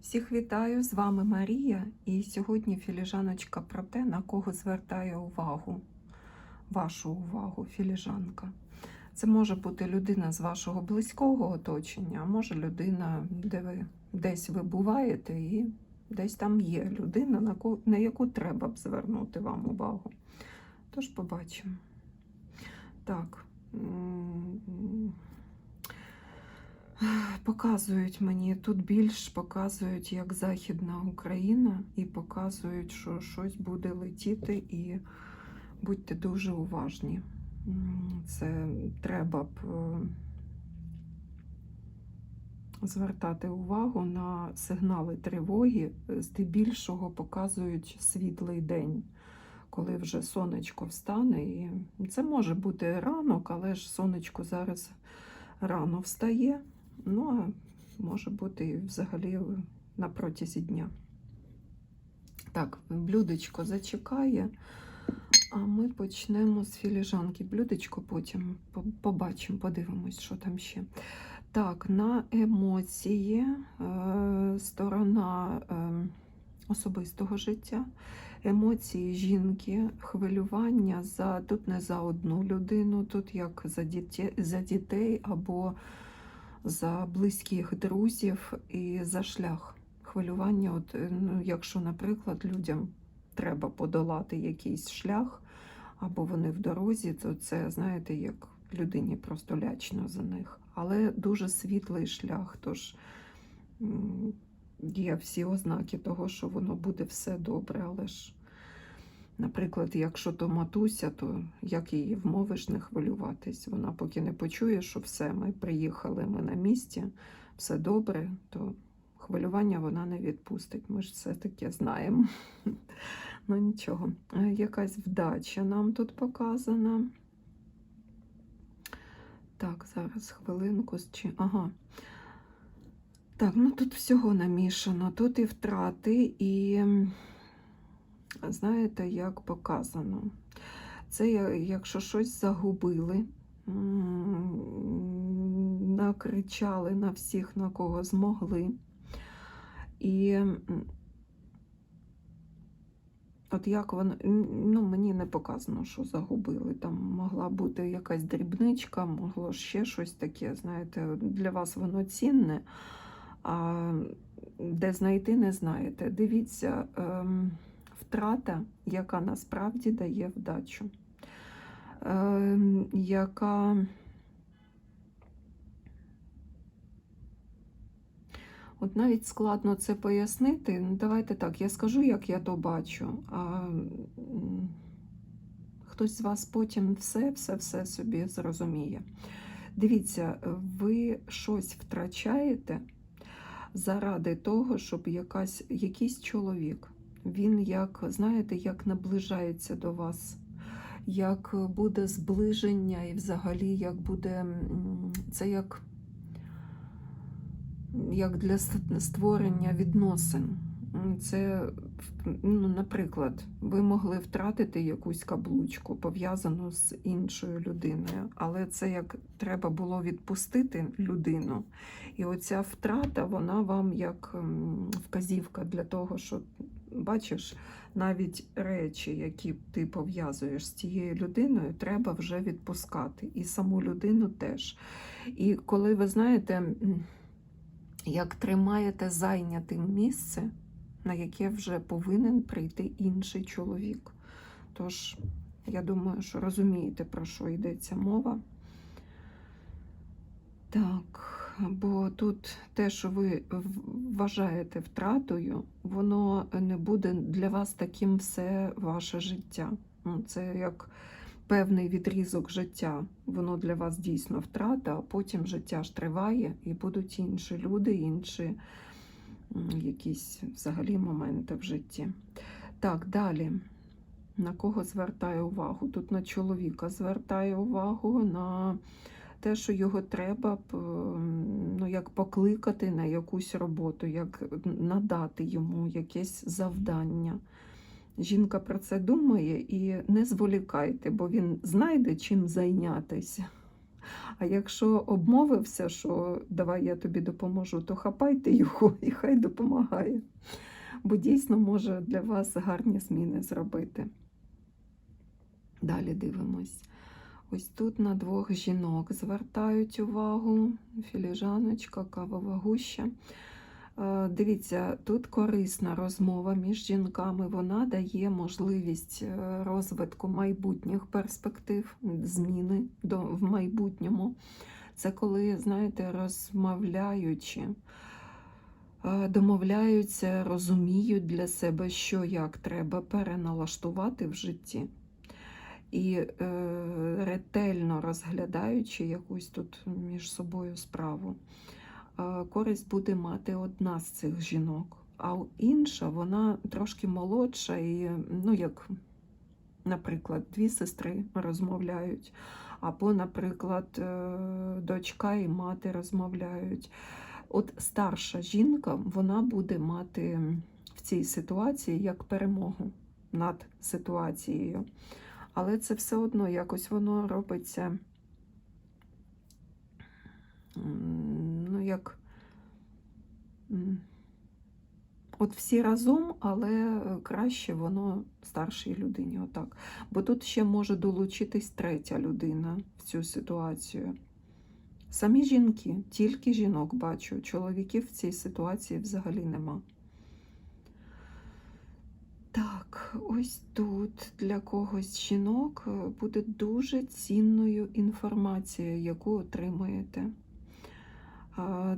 Всіх вітаю, з вами Марія, і сьогодні філіжаночка про те, на кого звертає увагу, вашу увагу, філіжанка. Це може бути людина з вашого близького оточення, а може людина, де ви десь ви буваєте, і десь там є людина, на, ко- на яку треба б звернути вам увагу. Тож побачимо. Так. Показують мені тут більш показують як Західна Україна, і показують, що щось буде летіти, і будьте дуже уважні. Це треба б е, звертати увагу на сигнали тривоги. Здебільшого показують світлий день, коли вже сонечко встане. І це може бути ранок, але ж сонечко зараз рано встає. Ну, а може бути і взагалі на протязі дня. Так, блюдечко зачекає, а ми почнемо з філіжанки. Блюдечко потім побачимо, подивимось, що там ще. Так, на емоції, е, сторона е, особистого життя, емоції жінки, хвилювання за тут не за одну людину, тут як за дітей, за дітей або за близьких друзів і за шлях. Хвилювання, от, е, ну, якщо, наприклад, людям треба подолати якийсь шлях, або вони в дорозі, то це, знаєте, як людині просто лячно за них. Але дуже світлий шлях, тож є всі ознаки того, що воно буде все добре, але ж. Наприклад, якщо то матуся, то як її вмовиш не хвилюватись? Вона поки не почує, що все, ми приїхали, ми на місці, все добре, то хвилювання вона не відпустить. Ми ж все таке знаємо. Ну нічого. Е, Якась вдача нам тут показана. Так, зараз хвилинку. чи- Ага. Так, ну тут всього намішано. Тут і втрати, і знаєте, як показано. Це якщо щось загубили, накричали на всіх, на кого змогли. І от як воно, ну мені не показано, що загубили. Там могла бути якась дрібничка, могло ще щось таке, знаєте, для вас воно цінне, а де знайти, не знаєте. Дивіться, ем, втрата, яка насправді дає вдачу, ем, яка От навіть складно це пояснити. Ну, давайте так, я скажу, як я то бачу. А хтось з вас потім все, все, все собі зрозуміє. Дивіться, ви щось втрачаєте заради того, щоб якась, якийсь чоловік, він як, знаєте, як наближається до вас, як буде зближення, і взагалі як буде це як як для створення відносин. Це, ну, наприклад, ви могли втратити якусь каблучку, пов'язану з іншою людиною, але це як треба було відпустити людину. І оця втрата, вона вам як вказівка для того, що бачиш, навіть речі, які ти пов'язуєш з цією людиною, треба вже відпускати. І саму людину теж. І коли ви знаєте. як тримаєте зайнятим місце, на яке вже повинен прийти інший чоловік. Тож, я думаю, що розумієте, про що йдеться мова. Так, бо тут те, що ви вважаєте втратою, воно не буде для вас таким все ваше життя. Ну, Це як певний відрізок життя. Воно для вас дійсно втрата, а потім життя ж триває, і будуть інші люди, інші якісь взагалі моменти в житті. Так, далі. На кого звертаю увагу? Тут на чоловіка звертаю увагу, на те, що його треба ем, ну, як покликати на якусь роботу, як надати йому якесь завдання. Жінка про це думає і не зволікайте, бо він знайде чим зайнятися. А якщо обмовився, що давай я тобі допоможу, то хапайте його і хай допомагає. Бо дійсно може для вас гарні зміни зробити. Далі дивимось. Ось тут на двох жінок звертають увагу. Філіжаночка, кавова гуща. Е, Дивіться, тут корисна розмова між жінками. Вона дає можливість е, розвитку майбутніх перспектив, зміни до, в майбутньому. Це коли, знаєте, розмовляючи, е, домовляються, розуміють для себе, що як треба переналаштувати в житті. І е, ретельно розглядаючи якусь тут між собою справу, е, користь буде мати одна з цих жінок, а інша вона трошки молодша, і, ну, як, наприклад, дві сестри розмовляють, або, наприклад, е, дочка і мати розмовляють. От старша жінка вона буде мати в цій ситуації як перемогу над ситуацією. Але це все одно якось воно робиться, ну, як от всі разом, але краще воно старшій людині. Отак. Бо тут ще може долучитись третя людина в цю ситуацію. Самі жінки, тільки жінок бачу, чоловіків в цій ситуації взагалі нема. Так, ось тут для когось жінок е, буде дуже цінною інформацією, яку отримаєте.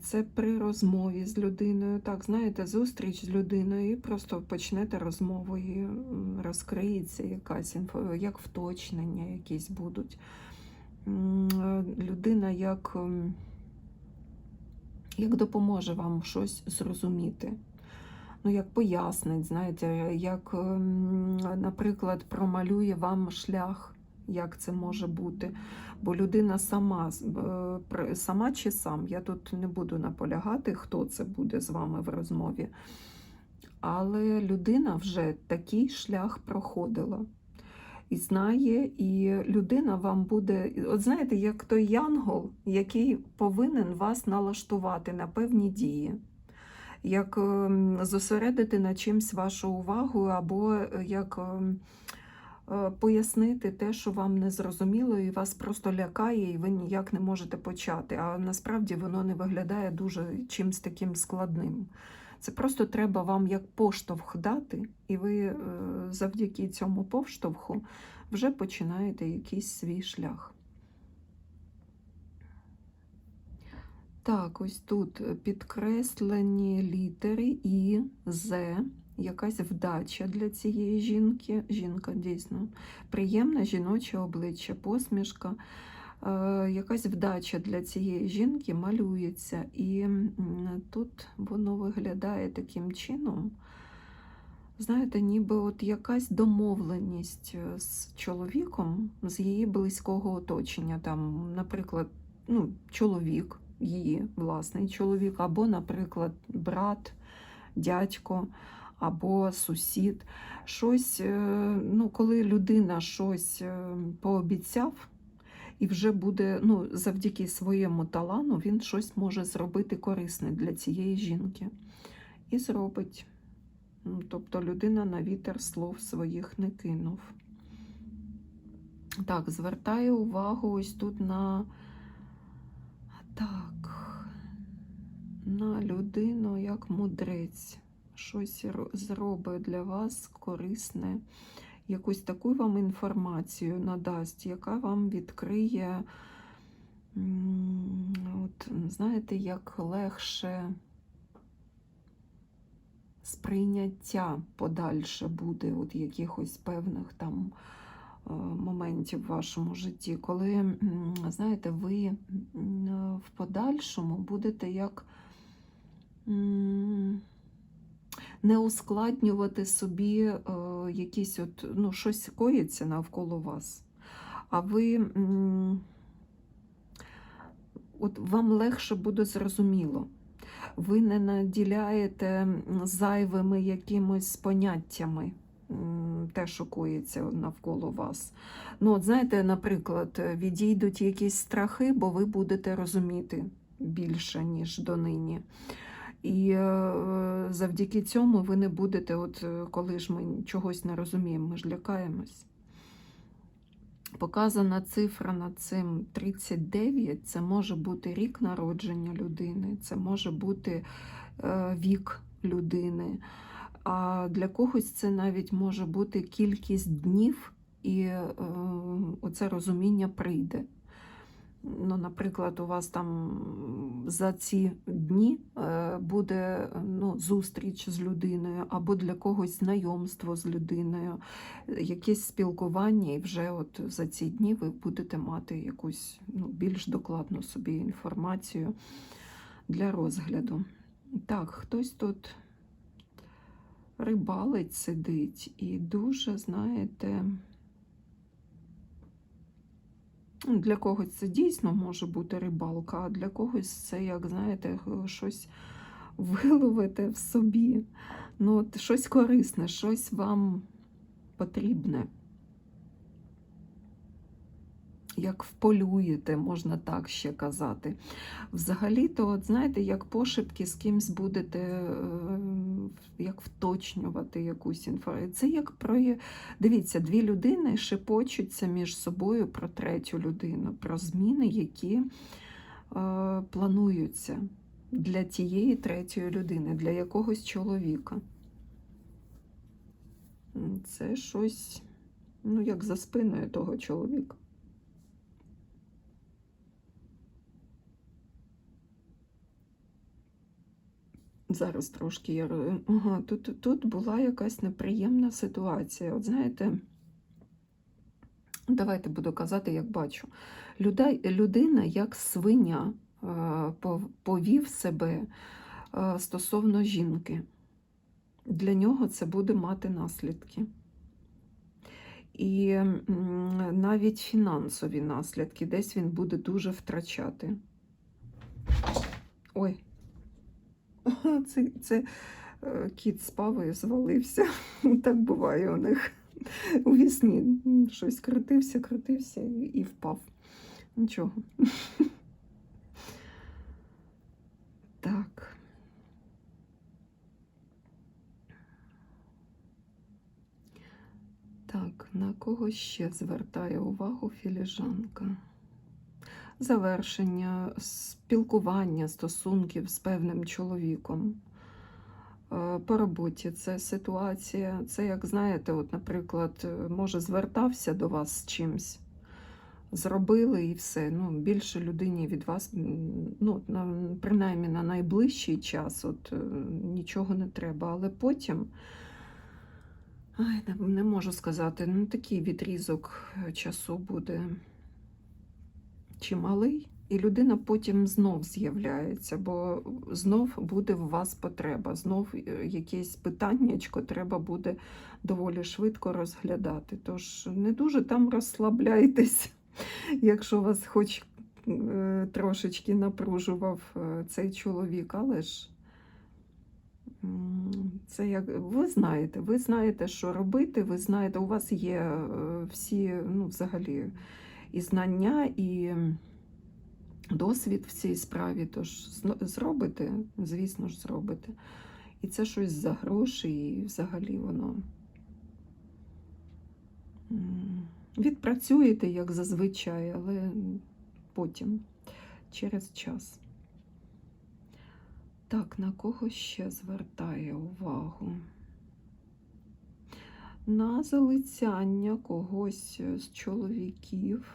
Це при розмові з людиною. Так, знаєте, зустріч з людиною, і просто почнете розмову, і розкриється якась інфо, як вточнення якісь будуть. Е, Людина як, як допоможе вам щось зрозуміти ну, як пояснить, знаєте, як, ем, наприклад, промалює вам шлях, як це може бути. Бо людина сама, е, сама чи сам, я тут не буду наполягати, хто це буде з вами в розмові. Але людина вже такий шлях проходила. І знає, і людина вам буде, от знаєте, як той янгол, який повинен вас налаштувати на певні дії як ем, зосередити на чимсь вашу увагу, або е, як ем, е, пояснити те, що вам не зрозуміло, і вас просто лякає, і ви ніяк не можете почати. А насправді воно не виглядає дуже чимсь таким складним. Це просто треба вам як поштовх дати, і ви е, завдяки цьому поштовху вже починаєте якийсь свій шлях. Так, ось тут е, підкреслені літери І, З, якась вдача для цієї жінки. Жінка дійсно приємне жіноче обличчя, посмішка. Е, якась вдача для цієї жінки малюється. І тут воно виглядає таким чином. Знаєте, ніби от якась домовленість е, з чоловіком з її близького оточення. Там, наприклад, ну, чоловік її власний чоловік, або, наприклад, брат, дядько, або сусід. Щось, е, ну, коли людина щось е, пообіцяв, і вже буде, ну, завдяки своєму талану, він щось може зробити корисне для цієї жінки. І зробить. Тобто людина на вітер слов своїх не кинув. Так, звертаю увагу ось тут на так, на людину як мудрець. Щось зробить для вас корисне, якусь таку вам інформацію надасть, яка вам відкриє, от, знаєте, як легше сприйняття подальше буде от якихось певних там моментів в вашому житті, коли, знаєте, ви в подальшому будете як не ускладнювати собі е, якісь от, ну, щось коїться навколо вас, а ви от вам легше буде зрозуміло. Ви не наділяєте зайвими якимось поняттями те, що навколо вас. Ну, от знаєте, наприклад, відійдуть якісь страхи, бо ви будете розуміти більше, ніж донині. І е, завдяки цьому ви не будете, от е, коли ж ми чогось не розуміємо, ми ж лякаємось. Показана цифра над цим 39, це може бути рік народження людини, це може бути е, вік людини. А для когось це навіть може бути кількість днів, і е, оце розуміння прийде. Ну, наприклад, у вас там за ці дні е, буде ну, зустріч з людиною, або для когось знайомство з людиною, якесь спілкування, і вже от за ці дні ви будете мати якусь ну, більш докладну собі інформацію для розгляду. Так, хтось тут рибалить сидить і дуже, знаєте, ну, для когось це дійсно може бути рибалка, а для когось це, як знаєте, щось виловити в собі. Ну, от щось корисне, щось вам потрібне. Як вполюєте, можна так ще казати. Взагалі-то, от знаєте, як пошепки з кимсь будете е, як вточнювати якусь інформацію. Це як про дивіться, дві людини шепочуться між собою про третю людину, про зміни, які е, плануються для тієї третьої людини, для якогось чоловіка. Це щось, ну, як за спиною того чоловіка. Зараз трошки я ага, тут, тут була якась неприємна ситуація. От знаєте, давайте буду казати, як бачу. Люда, людина, як свиня, е, повів себе е, стосовно жінки. Для нього це буде мати наслідки. І навіть фінансові наслідки, десь він буде дуже втрачати. Ой. Це, це кіт спав і звалився. Так буває у них. У вісні щось крутився, крутився і впав. Нічого. Так. Так, на кого ще звертає увагу філіжанка? Завершення спілкування стосунків з певним чоловіком. Е, По роботі це ситуація, це, як знаєте, от, наприклад, е, може звертався до вас з чимсь, зробили і все. Ну, Більше людині від вас, ну, на, принаймні на найближчий час, от, е, нічого не треба. Але потім, ай, не, можу сказати, ну, такий відрізок часу буде чималий, і людина потім знов з'являється, бо знов буде в вас потреба, знов е, якесь питаннячко треба буде доволі швидко розглядати. Тож не дуже там розслабляйтесь, якщо вас хоч е, трошечки напружував е, цей чоловік, але ж. Це як ви знаєте, ви знаєте, що робити, ви знаєте, у вас є всі, ну, взагалі, і знання, і досвід в цій справі. Тож зробите, звісно ж, зробите. І це щось за гроші, і взагалі воно відпрацюєте, як зазвичай, але потім, через час. Так, на кого ще звертає увагу? На залицяння когось з чоловіків.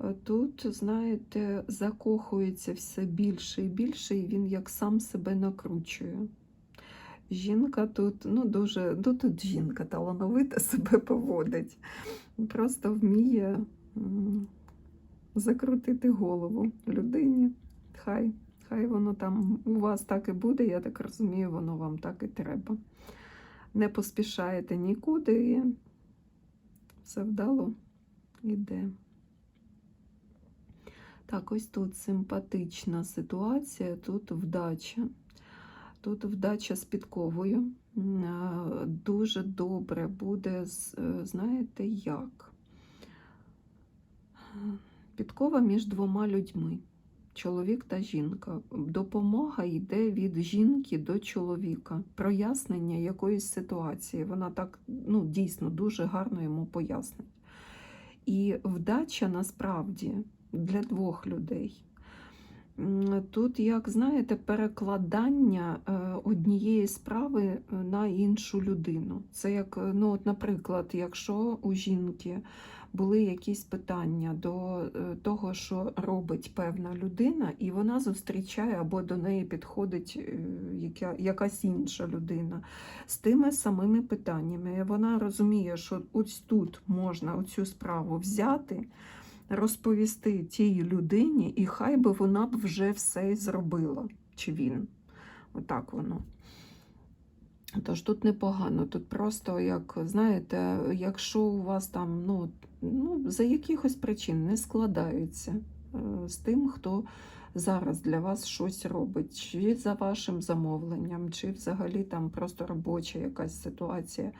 Е, Тут, знаєте, закохується все більше і більше, і він як сам себе накручує. Жінка тут, ну дуже, ну тут жінка талановита себе поводить. Просто вміє закрутити голову людині. Хай, хай воно там у вас так і буде, я так розумію, воно вам так і треба. Не поспішаєте нікуди, все вдало йде. Так, ось тут симпатична ситуація, тут вдача. Тут вдача з підковою. Дуже добре буде, е, знаєте, як? Підкова між двома людьми, чоловік та жінка. Допомога йде від жінки до чоловіка. Прояснення якоїсь ситуації. Вона так ну, дійсно дуже гарно йому пояснить. І вдача насправді для двох людей. Тут, як знаєте, перекладання е, однієї справи е, на іншу людину. Це як, ну, от, наприклад, якщо у жінки були якісь питання до е, того, що робить певна людина, і вона зустрічає або до неї підходить е, яка, якась інша людина з тими самими питаннями. Вона розуміє, що ось тут можна оцю справу взяти розповісти тій людині, і хай би вона б вже все зробила, чи він. Отак воно. Тож тут непогано, тут просто, як знаєте, якщо у вас там ну, ну, за якихось причин не складаються е, з тим, хто зараз для вас щось робить, чи за вашим замовленням, чи взагалі там просто робоча якась ситуація,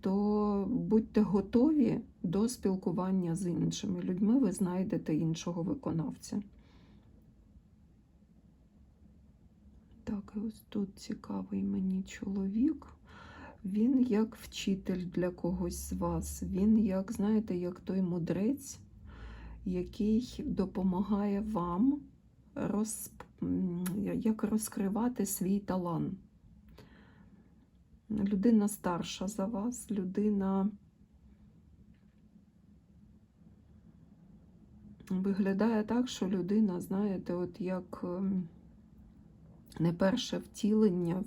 то будьте готові до спілкування з іншими людьми, ви знайдете іншого виконавця. Так, і ось тут цікавий мені чоловік. Він як вчитель для когось з вас. Він, як, знаєте, як той мудрець, який допомагає вам роз... як розкривати свій талант. Людина старша за вас, людина виглядає так, що людина, знаєте, от як ем, не перше втілення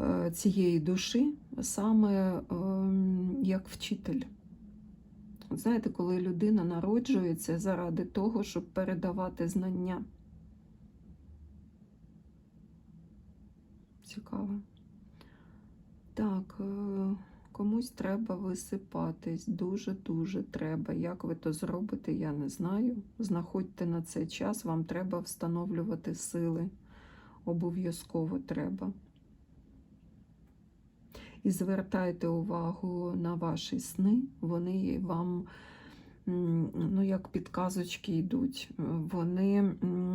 е, цієї душі, саме ем, як вчитель. Знаєте, коли людина народжується заради того, щоб передавати знання. Цікаво. Так, е, комусь треба висипатись, дуже-дуже треба. Як ви то зробите, я не знаю. Знаходьте на це час, вам треба встановлювати сили. Обов'язково треба. І звертайте увагу на ваші сни, вони вам, ну, як підказочки йдуть, вони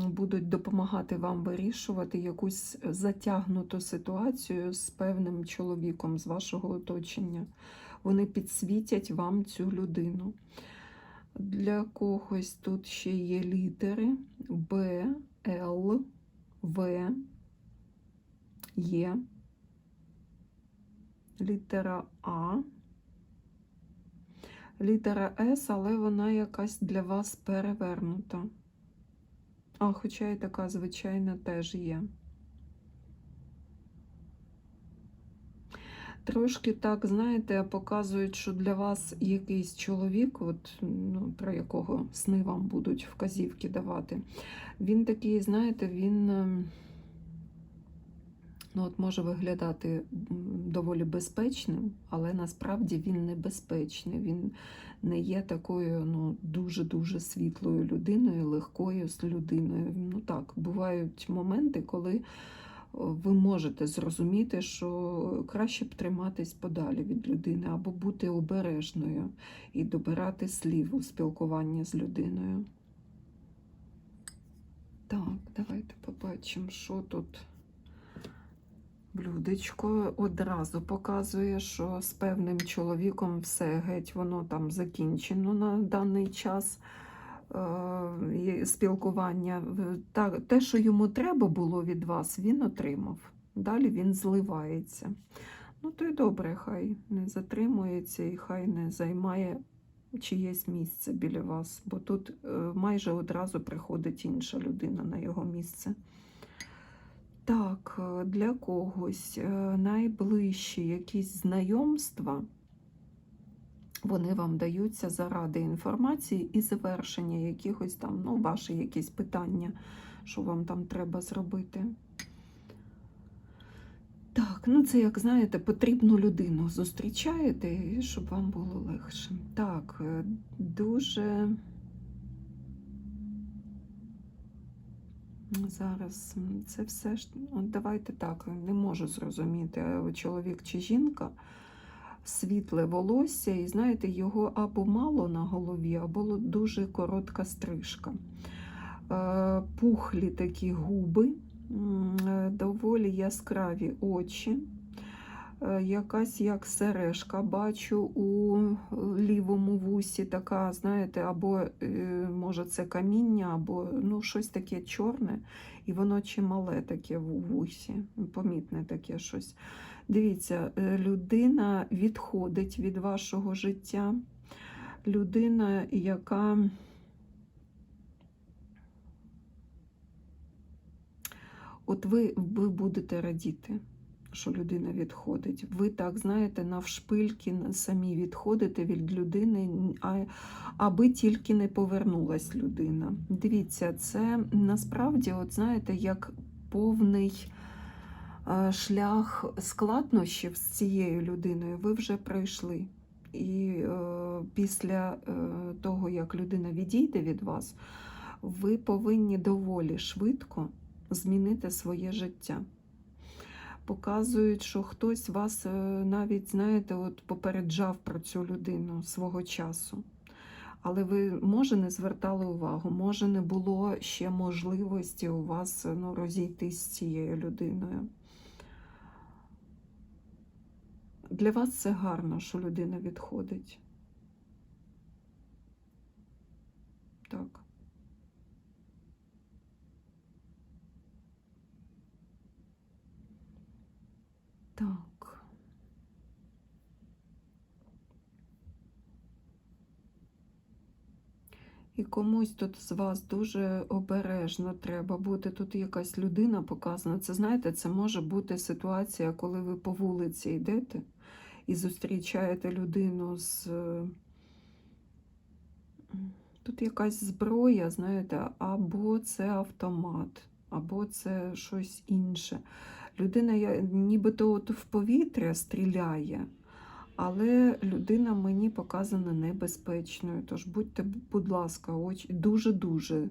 будуть допомагати вам вирішувати якусь затягнуту ситуацію з певним чоловіком з вашого оточення. Вони підсвітять вам цю людину. Для когось тут ще є літери Б, Л, В, Є, літера А, літера С, але вона якась для вас перевернута. А, хоча і така звичайна теж є. Трошки так, знаєте, показують, що для вас якийсь чоловік, от, ну, про якого сни вам будуть вказівки давати. Він такий, знаєте, він ем, ну, от може виглядати доволі безпечним, але насправді він небезпечний. Він не є такою ну, дуже-дуже світлою людиною, легкою людиною. Ну так, бувають моменти, коли ви можете зрозуміти, що краще б триматись подалі від людини або бути обережною і добирати слів у спілкуванні з людиною. Так, давайте побачимо, що тут. Блюдечко одразу показує, що з певним чоловіком все геть воно там закінчено на даний час спілкування. Та, те, що йому треба було від вас, він отримав. Далі він зливається. Ну, то й добре, хай не затримується і хай не займає чиєсь місце біля вас, бо тут е, майже одразу приходить інша людина на його місце. Так, е, для когось е, найближчі якісь знайомства, вони вам даються заради інформації і завершення якихось там, ну, ваші якісь питання, що вам там треба зробити. Так, ну це, як знаєте, потрібну людину зустрічаєте, щоб вам було легше. Так, е, дуже Зараз це все ж. От давайте так, не можу зрозуміти, чоловік чи жінка, світле волосся, і знаєте, його або мало на голові, або дуже коротка стрижка. Е, Пухлі такі губи, е, доволі яскраві очі. Е, Якась як сережка бачу у лівому вусі, така, знаєте, або може це каміння, або ну, щось таке чорне, і воно чимале таке в вусі, помітне таке щось. Дивіться, е, людина відходить від вашого життя. Людина, яка от ви, ви будете радіти що людина відходить. Ви так знаєте, навшпильки самі відходите від людини, аби тільки не повернулась людина. Дивіться, це насправді, от знаєте, як повний шлях складнощів з цією людиною ви вже пройшли. І е, після е, того, як людина відійде від вас, ви повинні доволі швидко змінити своє життя показують, що хтось вас е, навіть, знаєте, от попереджав про цю людину свого часу. Але ви, може, не звертали увагу, може, не було ще можливості у вас ну, розійтись з цією людиною. Для вас це гарно, що людина відходить. Так. Так. І комусь тут з вас дуже обережно треба бути. Тут якась людина показана. Це знаєте, це може бути ситуація, коли ви по вулиці йдете і зустрічаєте людину з. Тут якась зброя, знаєте, або це автомат, або це щось інше. Людина нібито от в повітря стріляє, але людина мені показана небезпечною. Тож будьте, будь ласка, дуже-дуже е,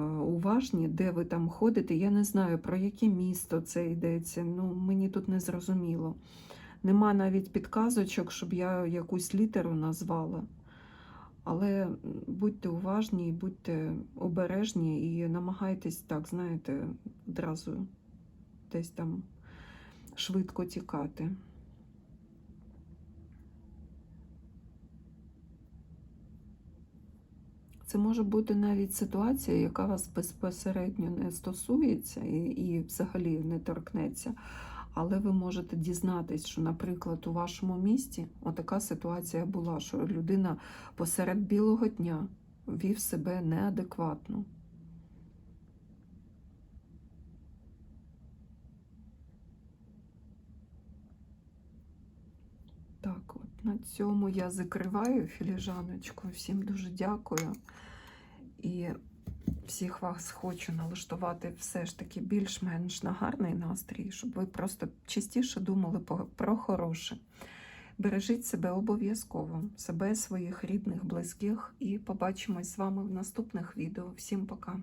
уважні, де ви там ходите. Я не знаю, про яке місто це йдеться. Ну, мені тут не зрозуміло. Нема навіть підказочок, щоб я якусь літеру назвала. Але будьте уважні, будьте обережні і намагайтесь так, знаєте, одразу десь там швидко тікати. Це може бути навіть ситуація, яка вас безпосередньо не стосується і, і взагалі не торкнеться. Але ви можете дізнатись, що, наприклад, у вашому місті отака ситуація була, що людина посеред білого дня вів себе неадекватно. Так, от на цьому я закриваю філіжаночку. Всім дуже дякую. І всіх вас хочу налаштувати все ж таки більш-менш на гарний настрій, щоб ви просто частіше думали про хороше. Бережіть себе обов'язково, себе, своїх рідних, близьких, і побачимось з вами в наступних відео. Всім пока!